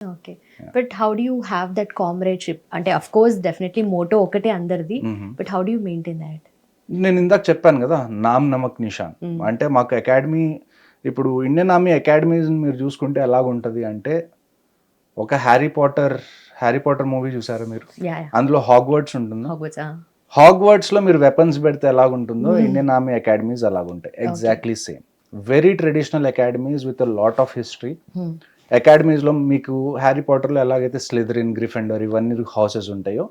Okay. But how do you have that comradeship అంటే of course definitely motto ఒకటే అందరిది. But how do you maintain that నేను ఇందాక చెప్పాను కదా నామ్ నమక్ నిషాన్. Mm. అంటే మాకు అకాడమీ ఇప్పుడు ఇండియన్ ఆర్మీ అకాడమీస్ మీరు చూసుకుంటే ఎలాగుంటది అంటే ఒక Harry Potter Harry Potter movie చూసారా మీరు? అందులో హాగ్వర్డ్స్ ఉంటుంది? హాగ్వర్డ్స్లో మీరు వెపన్స్ పెడితే ఎలాగుంటుందో. Indian army academies అలాగుంటాయి. Exactly same very traditional academies with lot of history Hmm. అకాడమీస్లో మీకు హ్యారీ పాటర్లో ఎలాగైతే స్లిథరిన్ గ్రిఫెండర్ ఇవన్నీ హౌసెస్ ఉంటాయో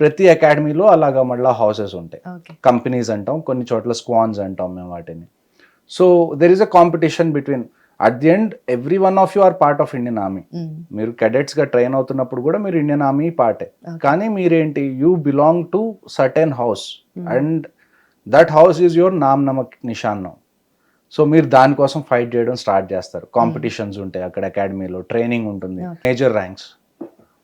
ప్రతి అకాడమీలో అలాగా మళ్ళీ హౌసెస్ ఉంటాయి కంపెనీస్ అంటాం కొన్ని చోట్ల స్క్వాన్స్ అంటాం మేము వాటిని so there is a competition between at the end every one of you are part of Indian army. మీరు cadets గా ట్రైన్ అవుతున్నప్పుడు కూడా మీరు ఇండియన్ ఆర్మీ పార్టే. కానీ మీరేంటి you belong to certain house. And that house is your Naam Namak Nishan so మీరు దానికోసం ఫైట్ చేయడం స్టార్ట్ చేస్తారు. కాంపిటీషన్స్ ఉంటాయి అక్కడ అకాడమీలో ట్రైనింగ్ ఉంటుంది. మేజర్ ర్యాంక్స్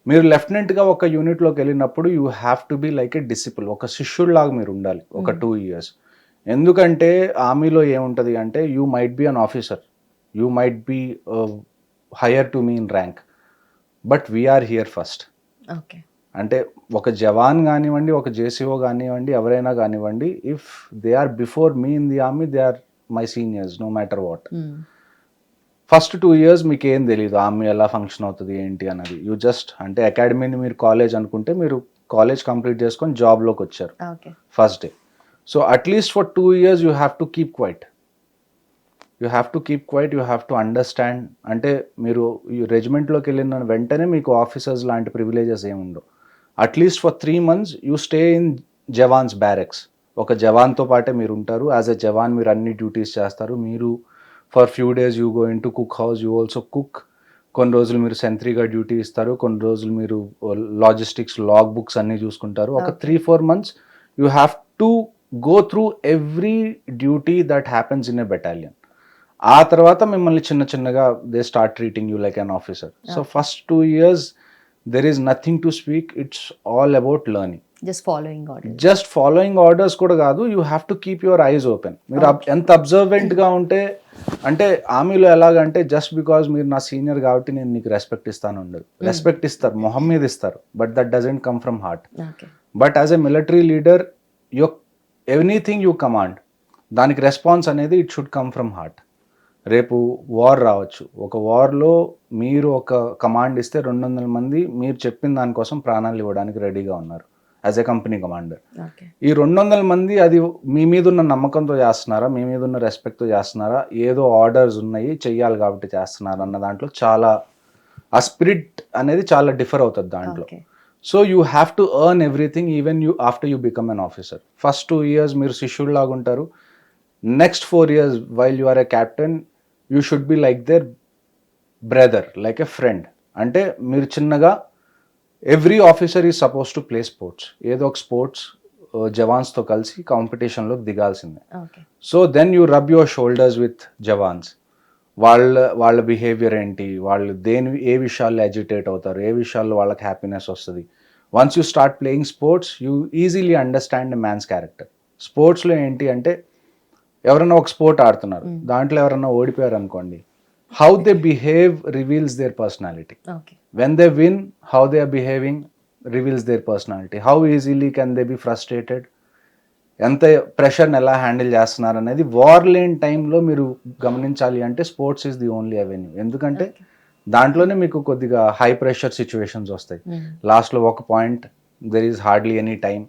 మీరు లెఫ్టినెంట్గా ఒక యూనిట్లోకి వెళ్ళినప్పుడు you have to be like a disciple ఒక శిష్యుడిలాగా మీరు ఉండాలి ఒక. టూ ఇయర్స్ ఎందుకంటే ఆర్మీలో ఏముంటది అంటే you might be an officer you might be higher to me in rank but we are here first okay అంటే ఒక జవాన్ కానివ్వండి ఒక జేసీఓ కానివ్వండి ఎవరైనా కానివ్వండి if they are before me in the army they are my seniors no matter what. First two years మీకు ఏం తెలియదు ఆర్మీ ఎలా ఫంక్షన్ అవుతుంది ఏంటి అన్నది. యూ జస్ట్ అంటే అకాడమీని మీరు కాలేజ్ అనుకుంటే మీరు కాలేజ్ కంప్లీట్ చేసుకొని జాబ్లోకి వచ్చారు. First day so at least for two years you have to keep quiet you have to keep quiet you have to understand అంటే మీరు రెజిమెంట్లోకి వెళ్ళిన వెంటనే మీకు ఆఫీసర్స్ లాంటి ప్రివిలేజెస్ ఏమి ఉండవు at least for three months you stay in jawans barracks ఒక జవాన్తో పాటే మీరు ఉంటారు యాజ్ ఎ జవాన్ మీరు అన్ని డ్యూటీస్ చేస్తారు. మీరు for few days you go into cook house you also cook కొన్ని రోజులు మీరు సెంట్రీగా డ్యూటీ ఇస్తారు. కొన్ని రోజులు మీరు లాజిస్టిక్స్ లాగ్ బుక్స్ అన్ని చూసుకుంటారు. ఒక. Three four months you have to go through every duty that happens in a battalion ఆ తర్వాత మిమ్మల్ని చిన్న చిన్నగా they start treating you like an officer so. First two years there is nothing to speak it's all about learning just following order just following orders కూడా కాదు you have to keep your eyes open మీరు ఎంత అబ్జర్వెంట్గా ఉంటే అంటే ఆర్మీలో ఎలాగంటే just because మీరు నా సీనియర్ కాబట్టి నేను నీకు రెస్పెక్ట్ ఇస్తాను ఉండదు. రెస్పెక్ట్ ఇస్తారు మొహం మీద ఇస్తారు but that doesn't come from heart but as a military leader you anything you command దానికి రెస్పాన్స్ అనేది it should come from heart రేపు వార్ రావచ్చు. ఒక వార్లో మీరు ఒక కమాండ్ ఇస్తే రెండు వందల మంది మీరు చెప్పిన దానికోసం ప్రాణాలు ఇవ్వడానికి రెడీగా ఉన్నారు. యాజ్ ఎ కంపెనీ కమాండర్ ఈ రెండు వందల మంది అది మీ మీద ఉన్న నమ్మకంతో చేస్తున్నారా? మీ మీద ఉన్న రెస్పెక్ట్తో చేస్తున్నారా? ఏదో ఆర్డర్స్ ఉన్నాయి చెయ్యాలి కాబట్టి చేస్తున్నారా అన్న దాంట్లో చాలా ఆ స్పిరిట్ అనేది చాలా డిఫర్ అవుతుంది దాంట్లో. So you have to earn everything even you after you become an officer first two years మీరు శిష్యుడు లాగా ఉంటారు. Next four years while you are a captain you should be like their brother like a friend అంటే మీరు చిన్నగా every officer is suppose to play sports ఏదో ఒక sports జవాన్స్తో కలిసి కాంపిటీషన్లోకి దిగాల్సిందే. So then you rub your shoulders with jawans వాళ్ళ వాళ్ళ బిహేవియర్ ఏంటి? వాళ్ళు దేని ఏ విషయాల్లో అజిటేట్ అవుతారు? ఏ విషయాల్లో వాళ్ళకి హ్యాపీనెస్ వస్తుంది? Once you start playing sports you easily understand man's character స్పోర్ట్స్లో ఏంటి అంటే ఎవరైనా ఒక స్పోర్ట్ ఆడుతున్నారు. Mm. దాంట్లో ఎవరైనా ఓడిపోయారు అనుకోండి how they behave reveals their personality when they win how they are behaving reveals their personality. How easily can they be frustrated? ఎంత ప్రెషర్ని ఎలా హ్యాండిల్ చేస్తున్నారు అనేది వార్ లేని టైంలో మీరు గమనించాలి అంటే sports is the only avenue ఎందుకంటే దాంట్లోనే మీకు కొద్దిగా హై ప్రెషర్ సిచ్యువేషన్స్ వస్తాయి. Hmm. లాస్ట్లో ఒక point there is hardly any time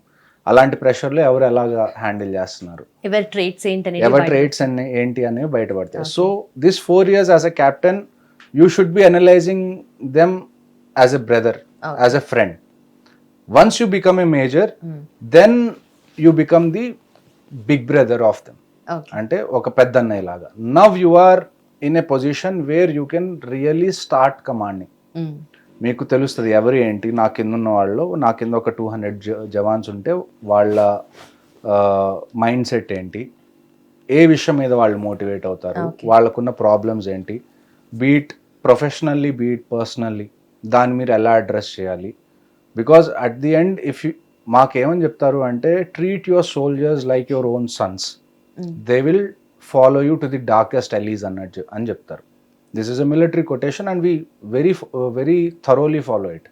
అలాంటి ప్రెషర్లో ఎవరు ఎలాగా హ్యాండిల్ చేస్తున్నారు ఎవరి ట్రేట్స్ ఏంటనేది ఎవరి ట్రేట్స్ ఏంటి అనేవి బయటపడతాయి. So this four years as a captain you should be analysing them as a brother. As a friend once you become a major. Then you become the big brother of them అంటే ఒక పెద్ద అన్నయ్య లాగా now you are in a position where you can really start commanding. మీకు తెలుస్తుంది ఎవరు ఏంటి? నా కింద ఉన్న వాళ్ళు నా కింద ఒక టూ హండ్రెడ్ జవాన్స్ ఉంటే వాళ్ళ మైండ్ సెట్ ఏంటి? ఏ విషయం మీద వాళ్ళు మోటివేట్ అవుతారు. వాళ్ళకున్న ప్రాబ్లమ్స్ ఏంటి? బీట్ ప్రొఫెషనల్లీ బీట్ పర్సనల్లీ దాన్ని మీరు ఎలా అడ్రస్ చేయాలి? Because at the end if you మాకేమని చెప్తారు అంటే treat your soldiers like your own sons. They will follow you to the darkest alleys అన్నట్టు అని చెప్తారు. This is a military quotation and we very very thoroughly follow it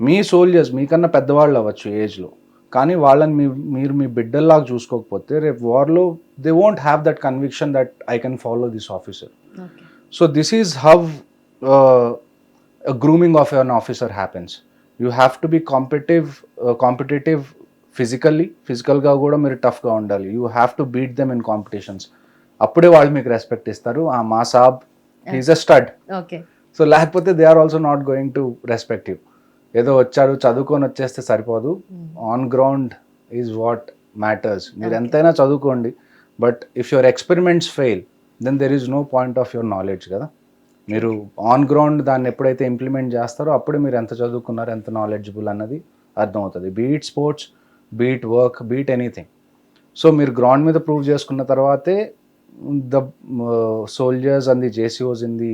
me soldiers మీకన్నా పెద్దవాళ్ళు అవ్వచ్చు ఏజ్లో కానీ వాళ్ళని మీ మీరు మీ బిడ్డల్లాగా చూసుకోకపోతే రేపు వార్లో they won't have that conviction that I can follow this officer so this is how uh, grooming of an officer happens you have to be competitive competitive physically ఫిజికల్గా కూడా మీరు టఫ్గా ఉండాలి. You have to beat them in competitions అప్పుడే వాళ్ళు మీకు respect ఇస్తారు. ఆ మా సాబ్ is a stud okay so లేకపోతే they are also not going to respect you ఏదో వచ్చారు చదువుకొని వచ్చేస్తే సరిపోదు. On ground is what matters మీరు. ఎంతైనా చదువుకోండి. But if your experiments fail then there is no point of your knowledge కదా. మీరు ఆన్ గ్రౌండ్ దాన్ని ఎప్పుడైతే ఇంప్లిమెంట్ చేస్తారో అప్పుడే మీరు ఎంత చదువుకున్నారు ఎంత నాలెడ్జబుల్ అన్నది అర్థమవుతుంది. Be it sports be it work be it anything so మీరు గ్రౌండ్ మీద ప్రూవ్ చేసుకున్న తర్వాతే the soldiers and the జేసీఓస్ in the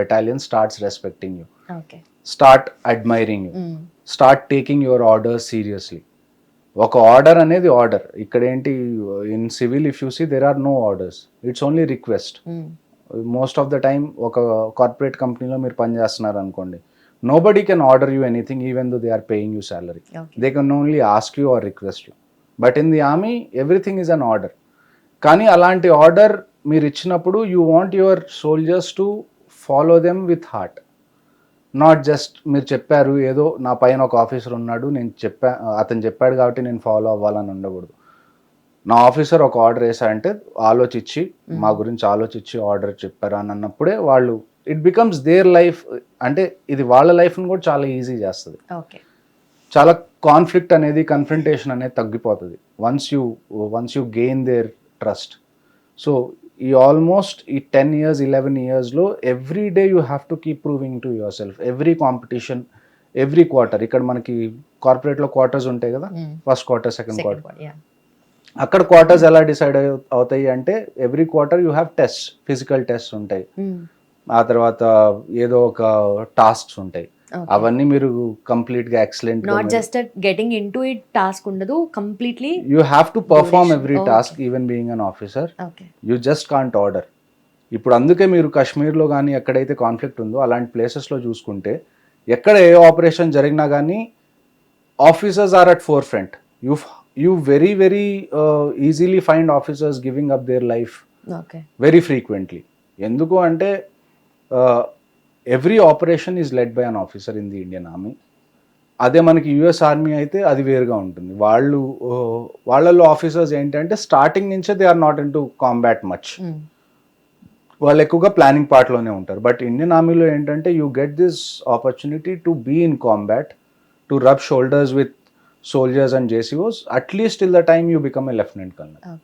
battalion starts respecting you okay start admiring you Mm. Start taking your order seriously ఒక order అనేది order ఇక్కడ ఏంటి in civil if you see there are no orders it's only request. Most of the time ఒక corporate కంపెనీలో మీరు పనిచేస్తున్నారు అనుకోండి. Nobody can order you anything even though they are paying you salary they can only ask you or request you but in the army everything is an order కానీ అలాంటి order మీరు ఇచ్చినప్పుడు you want your soldiers to follow them with heart. Not just మీరు చెప్పారు ఏదో నా పైన ఒక ఆఫీసర్ ఉన్నాడు నేను చెప్పా అతను చెప్పాడు కాబట్టి నేను ఫాలో అవ్వాలని ఉండకూడదు. నా ఆఫీసర్ ఒక ఆర్డర్ వేసారంటే ఆలోచించి మా గురించి ఆలోచించి ఆర్డర్ చెప్పారు అని అన్నప్పుడే వాళ్ళు ఇట్ బికమ్స్ దేర్ లైఫ్ అంటే ఇది వాళ్ళ లైఫ్ని కూడా చాలా ఈజీ చేస్తుంది. చాలా కాన్ఫ్లిక్ట్ అనేది కన్ఫ్రంటేషన్ అనేది తగ్గిపోతుంది. Once you once you gain their trust so ఈ ఆల్మోస్ట్ ఈ టెన్ ఇయర్స్ ఇలెవెన్ ఇయర్స్లో every day you have to keep proving to yourself every competition every quarter ఇక్కడ మనకి కార్పొరేట్లో క్వార్టర్స్ ఉంటాయి కదా. ఫస్ట్ క్వార్టర్ సెకండ్ క్వార్టర్ అక్కడ క్వార్టర్స్ ఎలా డిసైడ్ అవుతాయి అంటే every quarter you have test physical test ఉంటాయి. Mm. ఆ తర్వాత ఏదో ఒక టాస్క్స్ ఉంటాయి. అవన్నీ మీరు కంప్లీట్గా excellent not just getting into it task ఉండదు completely you have to perform. Every. Task even being an officer you just can't order ఇప్పుడు అందుకే మీరు కాశ్మీర్లో కానీ ఎక్కడైతే కాన్ఫ్లిక్ట్ ఉందో అలాంటి ప్లేసెస్లో చూసుకుంటే ఎక్కడ ఏ ఆపరేషన్ జరిగినా కానీ officers are at forefront you you very very easily find officers giving up their life very frequently ఎందుకు అంటే every operation is led by an officer in the Indian army అదే మనకి యుఎస్ ఆర్మీ అయితే అది వేరుగా ఉంటుంది. వాళ్ళు వాళ్ళల్లో ఆఫీసర్స్ ఏంటంటే స్టార్టింగ్ నుంచే they are not into combat much. వాళ్ళు ఎక్కువగా ప్లానింగ్ పార్ట్లోనే ఉంటారు. బట్ ఇండియన్ ఆర్మీలో ఏంటంటే you get this opportunity to be in combat to rub shoulders with soldiers and జేసీఓస్ at least till the time you become a lieutenant colonel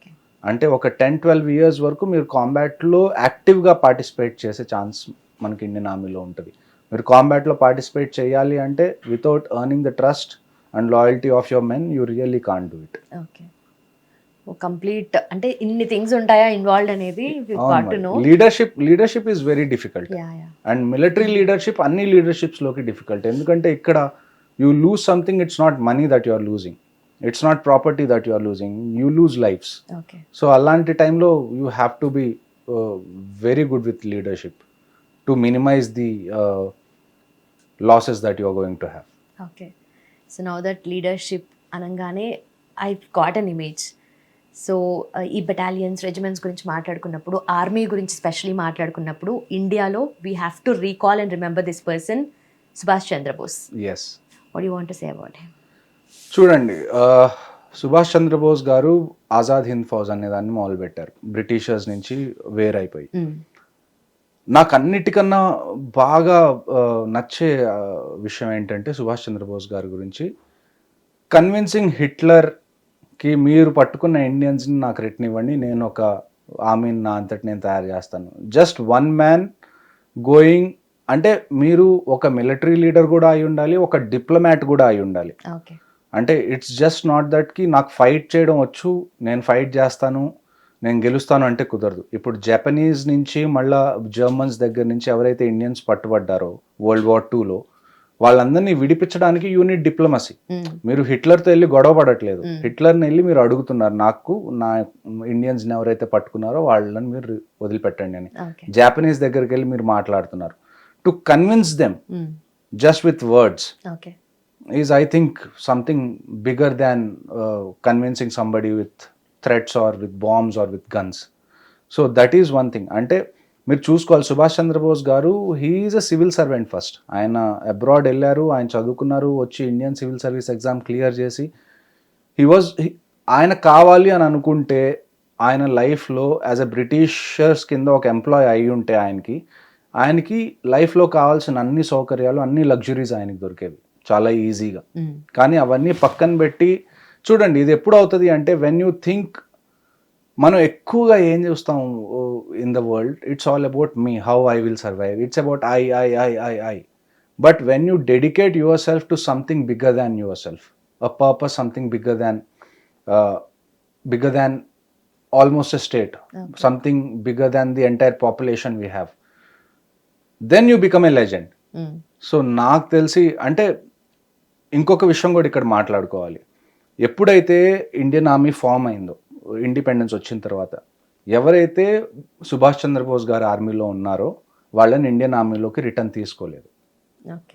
అంటే ఒక ten twelve years వరకు మీరు కాంబాట్లో యాక్టివ్గా పార్టిసిపేట్ చేసే ఛాన్స్ మనకి Indian ఆర్మీలో ఉంటుంది. మీరు కాంబాట్లో పార్టిసిపేట్ చేయాలి అంటే without earning the trust and loyalty of your men you really can't do it. Okay. Complete అంటే ఇన్ని థింగ్స్ ఉంటాయా ఇన్వాల్వ్డ్ అనేది leadership leadership is very difficult and military leadership అన్ని లీడర్షిప్స్లోకి డిఫికల్ట్ ఎందుకంటే ఇక్కడ you lose something it's not money that you are losing it's not property that you are losing you lose lives so అలాంటి టైంలో you have to be very good with leadership to minimise the losses that are going to have okay so now that leadership అనగానే I got an image so uh, ఈ battalions regiments గురించి మాట్లాడుకున్నప్పుడు army గురించి specially మాట్లాడుకున్నప్పుడు ఇండియాలో we have to recall and remember this person Subhash Chandrabose yes what you want say about him చూడండి uh, Subhash Chandrabose గారు ఆజాద్ హింద్ ఫౌజ్ అనే దాన్ని మొదలుపెట్టారు. బ్రిటిషర్స్ నుంచి వేరైపోయి. నాకు అన్నిటికన్నా బాగా నచ్చే విషయం ఏంటంటే సుభాష్ చంద్రబోస్ గారి గురించి. కన్విన్సింగ్ హిట్లర్కి మీరు పట్టుకున్న ఇండియన్స్ని నాకు రిటర్న్ ఇవ్వండి నేను ఒక ఆమెను నా అంతటి నేను తయారు చేస్తాను. జస్ట్ వన్ మ్యాన్ గోయింగ్ అంటే మీరు ఒక మిలిటరీ లీడర్ కూడా అయి ఉండాలి ఒక డిప్లొమాట్ కూడా అయి ఉండాలి. అంటే ఇట్స్ జస్ట్ నాట్ దట్కి నాకు ఫైట్ చేయడం వచ్చు నేను ఫైట్ చేస్తాను నేను గెలుస్తాను అంటే కుదరదు. ఇప్పుడు జపనీస్ నుంచి మళ్ళా జర్మన్స్ దగ్గర నుంచి ఎవరైతే ఇండియన్స్ పట్టుబడ్డారో వరల్డ్ వార్ టూలో వాళ్ళందరినీ విడిపించడానికి యూనిట్ డిప్లొమసీ మ్మ్. మీరు హిట్లర్తో వెళ్ళి గొడవ పడట్లేదు. హిట్లర్ని వెళ్ళి మీరు అడుగుతున్నారు నాకు నా ఇండియన్స్ని ఎవరైతే పట్టుకున్నారో వాళ్ళని మీరు వదిలిపెట్టండి అని. జాపనీస్ దగ్గరికి వెళ్ళి మీరు మాట్లాడుతున్నారు. To convince them. Just with words is I think something bigger than convincing somebody with threats or with bombs or with guns so that is one thing అంటే మీరు చూసుకోవాలి. Subhash Chandrabose garu he's a civil servant first ఆయన abroad వెళ్ళారు ఆయన చదువుకున్నారు వచ్చి Indian civil service exam clear చేసి he was ఆయన కావాలి అని అనుకుంటే ఆయన లైఫ్లో యాజ్ అ బ్రిటిషర్స్ కింద ఒక ఎంప్లాయ్ అయి ఉంటే ఆయనకి ఆయనకి లైఫ్లో కావాల్సిన అన్ని సౌకర్యాలు అన్ని లగ్జరీస్ ఆయనకి దొరికేవి. చాలా ఈజీగా మ్మ్. కానీ అవన్నీ పక్కన పెట్టి చూడండి ఇది ఎప్పుడు అవుతుంది అంటే వెన్ యూ థింక్ మనం ఎక్కువగా ఏం చూస్తాం in the world it's all about me how I will survive it's about I I I I I but when you dedicate yourself to something bigger than yourself a purpose something bigger than bigger than almost a state. Something bigger than the entire population we have then you become a legend. So నాకు తెలిసి అంటే ఇంకొక విషయం కూడా ఇక్కడ మాట్లాడుకోవాలి ఎప్పుడైతే Indian army form అయిందో ఇండిపెండెన్స్ వచ్చిన తర్వాత ఎవరైతే సుభాష్ చంద్రబోస్ గారి ఆర్మీలో ఉన్నారో వాళ్ళని ఇండియన్ ఆర్మీలోకి రిటర్న్ తీసుకోలేదు. Okay.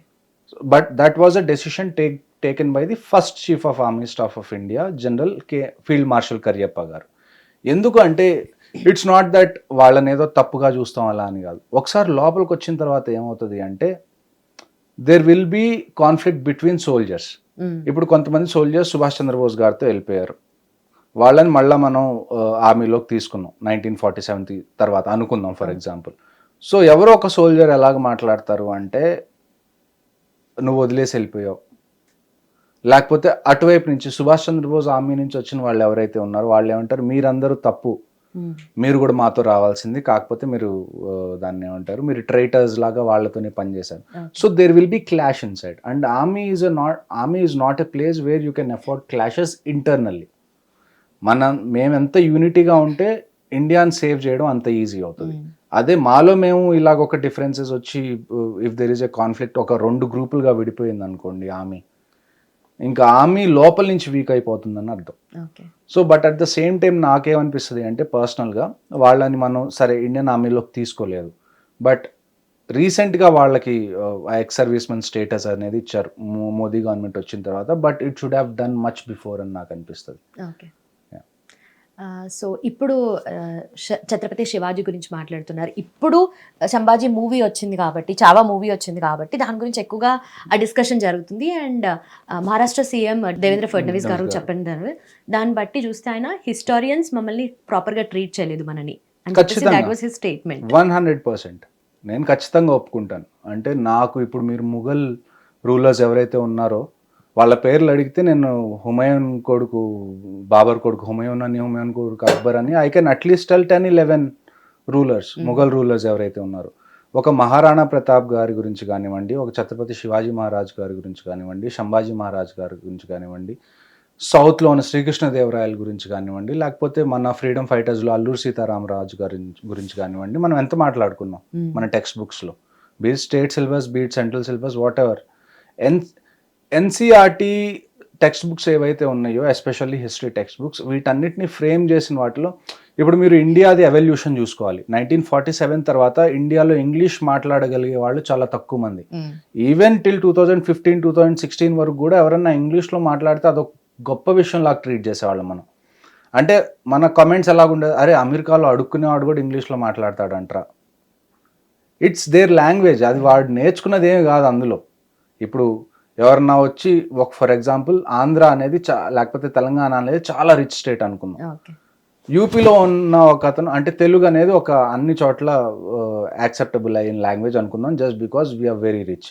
But that was a decision take taken by the first chief of army staff of India general K field marshal Cariappa గారు. ఎందుకు అంటే ఇట్స్ నాట్ దట్ వాళ్ళని ఏదో తప్పుగా చూస్తాం అలా అని కాదు. ఒకసారి లోపలికి వచ్చిన తర్వాత ఏమవుతుంది అంటే there will be conflict between soldiers. ఇప్పుడు కొంతమంది సోల్జర్స్ సుభాష్ చంద్రబోస్ గారితో వెళ్ళిపోయారు. వాళ్ళని మళ్ళీ మనం ఆర్మీలోకి తీసుకున్నాం. నైన్టీన్ ఫార్టీ సెవెన్ తర్వాత అనుకుందాం ఫర్ ఎగ్జాంపుల్ సో ఎవరో ఒక సోల్జర్ ఎలాగ మాట్లాడతారు అంటే నువ్వు వదిలేసి వెళ్ళిపోయావు. లేకపోతే అటువైపు నుంచి సుభాష్ చంద్రబోస్ ఆర్మీ నుంచి వచ్చిన వాళ్ళు ఎవరైతే ఉన్నారో వాళ్ళు ఏమంటారు మీరందరూ తప్పు. మీరు కూడా మాతో రావాల్సింది. కాకపోతే మీరు దాన్ని ఏమంటారు మీరు ట్రైటర్స్ లాగా వాళ్ళతోనే పనిచేశారు. So there will be clash inside and army is not army is not a place where you can afford clashes internally మనం మేమెంత యూనిటీగా ఉంటే ఇండియాని సేవ్ చేయడం అంత ఈజీ అవుతుంది. మ్మ్. అదే మాలో మేము ఇలాగ ఒక డిఫరెన్సెస్ వచ్చి if there is a conflict ఒక రెండు గ్రూపులుగా విడిపోయింది అనుకోండి ఆర్మీ ఇంకా ఆర్మీ లోపల నుంచి వీక్ అయిపోతుందని అర్థం. So but at the same time నాకేమనిపిస్తుంది అంటే పర్సనల్గా వాళ్ళని మనం సరే ఇండియన్ ఆర్మీలోకి తీసుకోలేదు. బట్ రీసెంట్గా వాళ్ళకి ఎక్స్ సర్వీస్ మెన్ స్టేటస్ అనేది ఇచ్చారు. మోదీ గవర్నమెంట్ వచ్చిన తర్వాత but it should have done much before అని నాకు అనిపిస్తుంది. సో ఇప్పుడు ఛత్రపతి శివాజీ గురించి మాట్లాడుతున్నారు. ఇప్పుడు శంభాజీ మూవీ వచ్చింది కాబట్టి చావా మూవీ వచ్చింది కాబట్టి దాని గురించి ఎక్కువగా ఆ డిస్కషన్ జరుగుతుంది. And Maharashtra CM Devendra Fadnavis garu. చెప్పిన దాని- దాన్ని బట్టి చూస్తే ఆయన హిస్టారియన్స్ మమ్మల్ని ప్రాపర్గా ట్రీట్ చేయలేదు మనని. Statement one hundred percent. నేను ఖచ్చితంగా ఒప్పుకుంటాను. అంటే నాకు ఇప్పుడు మీరు ముఘల్ రూలర్స్ ఎవరైతే ఉన్నారో వాళ్ళ పేర్లు అడిగితే నేను హుమయూన్ కొడుకు బాబర్ కొడుకు హుమయూన్ అని హుమయూన్ కొడుకు అక్బర్ అని I can at least tell ten eleven rulers Mughal rulers ఎవరైతే ఉన్నారో. ఒక మహారాణా ప్రతాప్ గారి గురించి కానివ్వండి ఒక ఛత్రపతి శివాజీ మహారాజ్ గారి గురించి కానివ్వండి సంభాజీ మహారాజ్ గారి గురించి కానివ్వండి సౌత్లో ఉన్న శ్రీకృష్ణదేవరాయల గురించి కానివ్వండి లేకపోతే మన ఫ్రీడమ్ ఫైటర్స్లో అల్లూరు సీతారామరాజు గారి గురించి కానివ్వండి మనం ఎంత మాట్లాడుకున్నాం? మన టెక్స్ట్ బుక్స్లో be it state syllabus be it central syllabus what ever N NCERT text books ఏవైతే ఉన్నాయో ఎస్పెషల్లీ హిస్టరీ టెక్స్ట్ బుక్స్ వీటన్నిటిని ఫ్రేమ్ చేసిన వాటిలో ఇప్పుడు మీరు ఇండియాది ఎవల్యూషన్ చూసుకోవాలి. నైన్టీన్ ఫార్టీ సెవెన్ తర్వాత ఇండియాలో ఇంగ్లీష్ మాట్లాడగలిగే వాళ్ళు చాలా తక్కువ మంది. Even till two thousand fifteen two thousand sixteen వరకు కూడా ఎవరన్నా ఇంగ్లీష్లో మాట్లాడితే అదొక గొప్ప విషయం లాగా ట్రీట్ చేసేవాళ్ళం మనం. అంటే మన కమెంట్స్ ఎలాగుండేది? అరే అమెరికాలో అడుక్కునేవాడు కూడా ఇంగ్లీష్లో మాట్లాడతాడంట్రా. ఇట్స్ దేర్ లాంగ్వేజ్ అది వాడు నేర్చుకున్నది ఏమి కాదు అందులో. ఇప్పుడు ఎవరన్నా వచ్చి ఒక ఫర్ ఎగ్జాంపుల్ ఆంధ్ర అనేది చా లేకపోతే తెలంగాణ అనేది చాలా రిచ్ స్టేట్ అనుకుందాం. యూపీలో ఉన్న ఒక అతను అంటే తెలుగు అనేది ఒక అన్ని చోట్ల యాక్సెప్టబుల్ అయిన లాంగ్వేజ్ అనుకుందాం just because we are very rich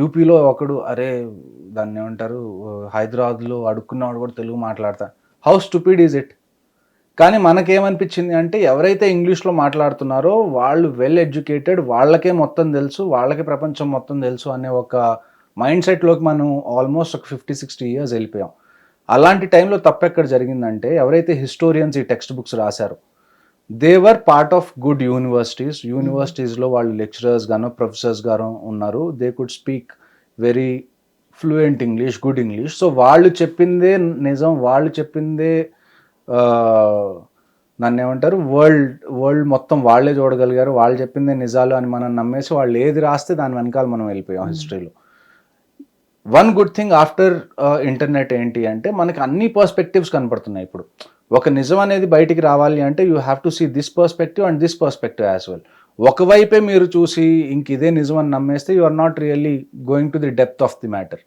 యూపీలో ఒకడు అరే దాన్ని ఏమంటారు హైదరాబాద్లో అడుక్కున్నవాడు కూడా తెలుగు మాట్లాడతా. హౌ స్టూపిడ్ ఈజ్ ఇట్ కానీ మనకేమనిపించింది అంటే ఎవరైతే ఇంగ్లీష్లో మాట్లాడుతున్నారో వాళ్ళు వెల్ ఎడ్యుకేటెడ్ వాళ్ళకే మొత్తం తెలుసు వాళ్ళకే ప్రపంచం మొత్తం తెలుసు అనే ఒక మైండ్ సెట్లోకి మనం ఆల్మోస్ట్ ఒక ఫిఫ్టీ సిక్స్టీ ఇయర్స్ వెళ్ళిపోయాం. అలాంటి టైంలో తప్పెక్కడ జరిగిందంటే ఎవరైతే హిస్టోరియన్స్ ఈ టెక్స్ట్ బుక్స్ రాశారో they were part of good universities యూనివర్సిటీస్లో వాళ్ళు లెక్చరర్స్ గాను ప్రొఫెసర్స్ గాను ఉన్నారు. They could speak very fluent English good English so వాళ్ళు చెప్పిందే నిజం వాళ్ళు చెప్పిందే నన్ను ఏమంటారు వరల్డ్ వరల్డ్ మొత్తం వాళ్ళే చూడగలిగారు. వాళ్ళు చెప్పిందే నిజాలు అని మనం నమ్మేసి వాళ్ళు ఏది రాస్తే దాని వెనకాల మనం వెళ్ళిపోయాం హిస్టరీలో one good thing after internet ఏంటి అంటే మనకి అన్ని పర్స్పెక్టివ్స్ కనపడుతున్నాయి ఇప్పుడు. ఒక నిజం అనేది బయటికి రావాలి అంటే you have to see this perspective and this perspective as well ఒకవైపే మీరు చూసి ఇంక ఇదే నిజం అని నమ్మేస్తే you are not really going to the depth of the matter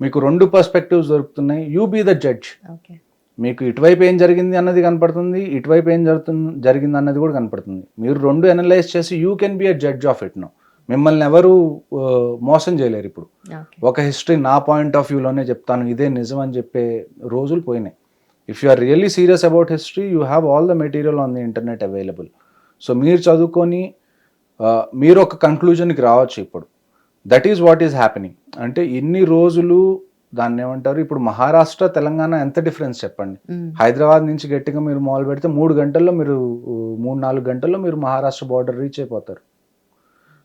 మీకు రెండు పర్స్పెక్టివ్స్ దొరుకుతున్నాయి. You be the judge okay మీకు ఇటువైపు ఏం జరిగింది అన్నది కనపడుతుంది ఇటువైపు ఏం జరుగుతుంది జరిగింది అన్నది కూడా కనపడుతుంది. మీరు రెండు అనలైజ్ చేసి you can be a judge of it no మిమ్మల్ని ఎవరు మోసం చేయలేరు ఇప్పుడు. ఒక హిస్టరీ నా పాయింట్ ఆఫ్ వ్యూలోనే చెప్తాను. ఇదే నిజం అని చెప్పే రోజులు పోయినాయి. If you are really serious about history you have all the material on the internet available so మీరు చదువుకొని మీరు ఒక కంక్లూజన్కి రావచ్చు ఇప్పుడు. That is what is happening అంటే ఇన్ని రోజులు దాన్ని ఏమంటారు? ఇప్పుడు మహారాష్ట్ర తెలంగాణ ఎంత డిఫరెన్స్ చెప్పండి. హైదరాబాద్ నుంచి గట్టిగా మీరు మొదలు పెడితే మూడు గంటల్లో మీరు మూడు నాలుగు గంటల్లో మీరు మహారాష్ట్ర బార్డర్ రీచ్ అయిపోతారు.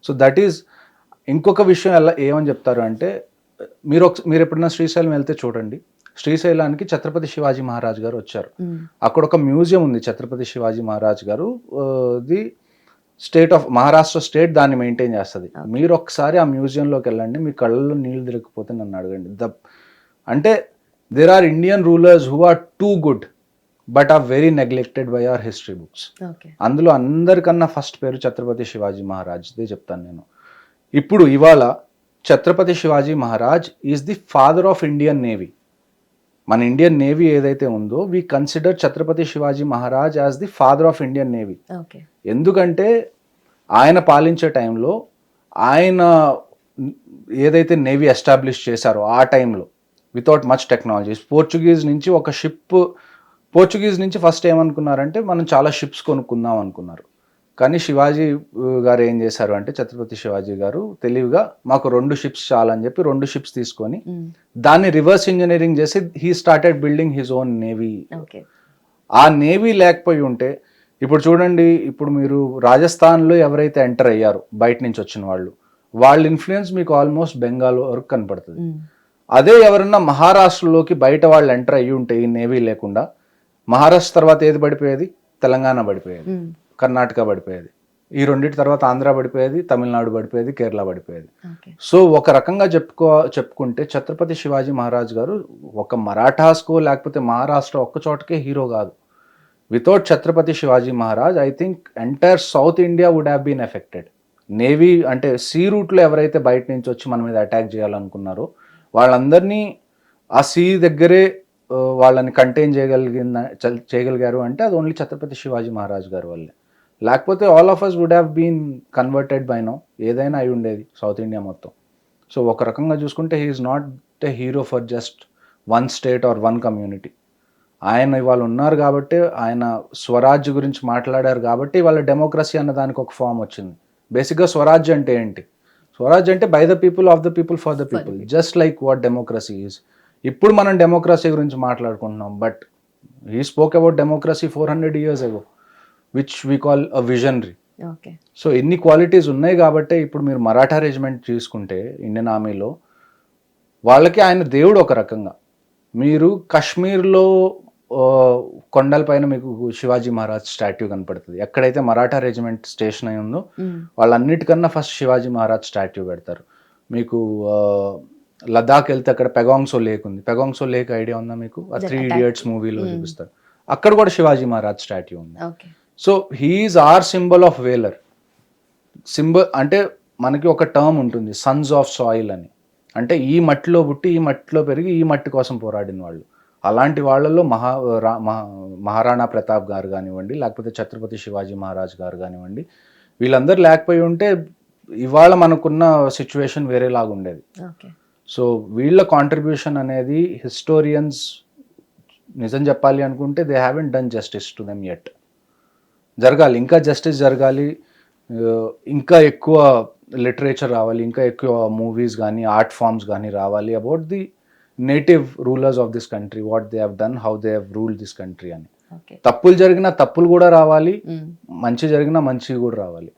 సో దట్ ఈజ్ ఇంకొక విషయం ఎలా ఏమని చెప్తారు అంటే మీరు ఒక మీరు ఎప్పుడైనా శ్రీశైలం వెళ్తే చూడండి. శ్రీశైలానికి ఛత్రపతి శివాజీ మహారాజ్ గారు వచ్చారు. మ్మ్. అక్కడ ఒక మ్యూజియం ఉంది Chhatrapati Shivaji Maharaj garu. The state of Maharashtra state దాన్ని మెయింటైన్ చేస్తుంది. మీరు ఒకసారి ఆ మ్యూజియంలోకి వెళ్ళండి మీ కళ్ళల్లో నీళ్ళు తిరగకపోతే నన్ను అడగండి. ద అంటే there are Indian rulers who are too good but are very neglected by our history books. అందులో అందరికన్నా ఫస్ట్ పేరు ఛత్రపతి శివాజీ మహారాజ్దే చెప్తాను నేను. ఇప్పుడు ఇవాళ Chhatrapati Shivaji Maharaj is the father of Indian navy. మన ఇండియన్ నేవీ ఏదైతే ఉందో we consider Chhatrapati Shivaji Maharaj as the father of Indian navy ఎందుకంటే ఆయన పాలించే టైంలో ఆయన ఏదైతే నేవీ ఎస్టాబ్లిష్ చేశారో ఆ టైంలో వితౌట్ మచ్ టెక్నాలజీస్ పోర్చుగీస్ నుంచి ఒక షిప్ పోర్చుగీస్ నుంచి ఫస్ట్ ఏమనుకున్నారంటే మనం చాలా షిప్స్ కొనుక్కుందాం అనుకున్నారు కానీ శివాజీ గారు ఏం చేశారు అంటే ఛత్రపతి శివాజీ గారు తెలివిగా మాకు రెండు షిప్స్ చాలని చెప్పి రెండు షిప్స్ తీసుకొని. దాన్ని రివర్స్ ఇంజనీరింగ్ చేసి he started building his own navy ఆ నేవీ లేకపోయి ఉంటే ఇప్పుడు చూడండి ఇప్పుడు మీరు రాజస్థాన్లో ఎవరైతే ఎంటర్ అయ్యారో బయట నుంచి వచ్చిన వాళ్ళు వాళ్ళ ఇన్ఫ్లుయెన్స్ మీకు ఆల్మోస్ట్ బెంగాల్ వరకు కనపడుతుంది. అదే ఎవరన్నా మహారాష్ట్రలోకి బయట వాళ్ళు ఎంటర్ అయ్యి ఉంటే ఈ నేవీ లేకుండా మహారాష్ట్ర తర్వాత ఏది పడిపోయేది? తెలంగాణ పడిపోయేది. కర్ణాటక పడిపోయేది. ఈ రెండింటి తర్వాత ఆంధ్ర పడిపోయేది తమిళనాడు పడిపోయేది కేరళ పడిపోయేది. సో ఒక రకంగా చెప్పుకో చెప్పుకుంటే ఛత్రపతి శివాజీ మహారాజ్ గారు ఒక మరాఠాస్కో లేకపోతే మహారాష్ట్ర ఒక్క చోటకే హీరో కాదు. Without Chhatrapati Shivaji Maharaj I think entire South India would have been affected. Navy అంటే సీ రూట్లో ఎవరైతే బయట నుంచి వచ్చి మన మీద అటాక్ చేయాలనుకున్నారో వాళ్ళందరినీ ఆ సీ దగ్గరే వాళ్ళని కంటైన్ చేయగలిగిన చేయగలిగారు అంటే అది ఓన్లీ ఛత్రపతి శివాజీ మహారాజ్ గారి వల్లే. లేకపోతే all of us would have been converted by no ఏదైనా అయి ఉండేది సౌత్ ఇండియా మొత్తం. సో ఒక రకంగా చూసుకుంటే he's not a hero for just one state or one community ఆయన ఇవాళ ఉన్నారు కాబట్టి ఆయన స్వరాజ్య గురించి మాట్లాడారు కాబట్టి వాళ్ళ డెమోక్రసీ అన్న దానికి ఒక ఫామ్ వచ్చింది. బేసిక్గా స్వరాజ్య అంటే ఏంటి? స్వరాజ్య అంటే by the people of the people for the people just like what democracy is ఇప్పుడు మనం డెమోక్రసీ గురించి మాట్లాడుకుంటున్నాం but he spoke about democracy four hundred years ago which we call a visionary so ఎన్ని క్వాలిటీస్ ఉన్నాయి కాబట్టే ఇప్పుడు మీరు Maratha regiment చూసుకుంటే ఇండియన్ ఆర్మీలో వాళ్ళకి ఆయన దేవుడు ఒక రకంగా. మీరు కాశ్మీర్లో కొండలపైన మీకు శివాజీ మహారాజ్ స్టాట్యూ కనపడుతుంది. ఎక్కడైతే మరాఠా రెజిమెంట్ స్టేషన్ అయి ఉందో మ్మ్. వాళ్ళన్నిటికన్నా ఫస్ట్ శివాజీ మహారాజ్ స్టాట్యూ పెడతారు. మీకు లదాఖ్ వెళ్తే అక్కడ పెగాంగ్సో లేక్ ఉంది. పెగాంగ్సో లేక్ ఐడియా ఉందా మీకు? ఆ త్రీ ఇడియట్స్ మూవీలో చూపిస్తారు. అక్కడ కూడా శివాజీ మహారాజ్ స్టాట్యూ ఉంది. So he's are symbol of valour symbol అంటే మనకి ఒక టర్మ్ ఉంటుంది సన్స్ ఆఫ్ సాయిల్ అని. అంటే ఈ మట్టిలో పుట్టి ఈ మట్టిలో పెరిగి ఈ మట్టి కోసం పోరాడిన వాళ్ళు. అలాంటి వాళ్ళలో మహా మహారాణా ప్రతాప్ గారు కానివ్వండి లేకపోతే ఛత్రపతి శివాజీ మహారాజ్ గారు కానివ్వండి వీళ్ళందరూ లేకపోయి ఉంటే ఇవాళ మనకున్న సిచ్యువేషన్ వేరేలాగా ఉండేది సో వీళ్ళ కాంట్రిబ్యూషన్ అనేది హిస్టోరియన్స్ నిజం చెప్పాలి అనుకుంటే they haven't done justice to them at జరగాలి ఇంకా జస్టిస్ జరగాలి ఇంకా ఎక్కువ లిటరేచర్ రావాలి ఇంకా ఎక్కువ మూవీస్ కానీ ఆర్ట్ ఫామ్స్ కానీ రావాలి about the native rulers of this country what they have done how they have rule this country అని. తప్పులు జరిగినా తప్పులు కూడా రావాలి మ్మ్. మంచి జరిగినా మంచి కూడా రావాలి.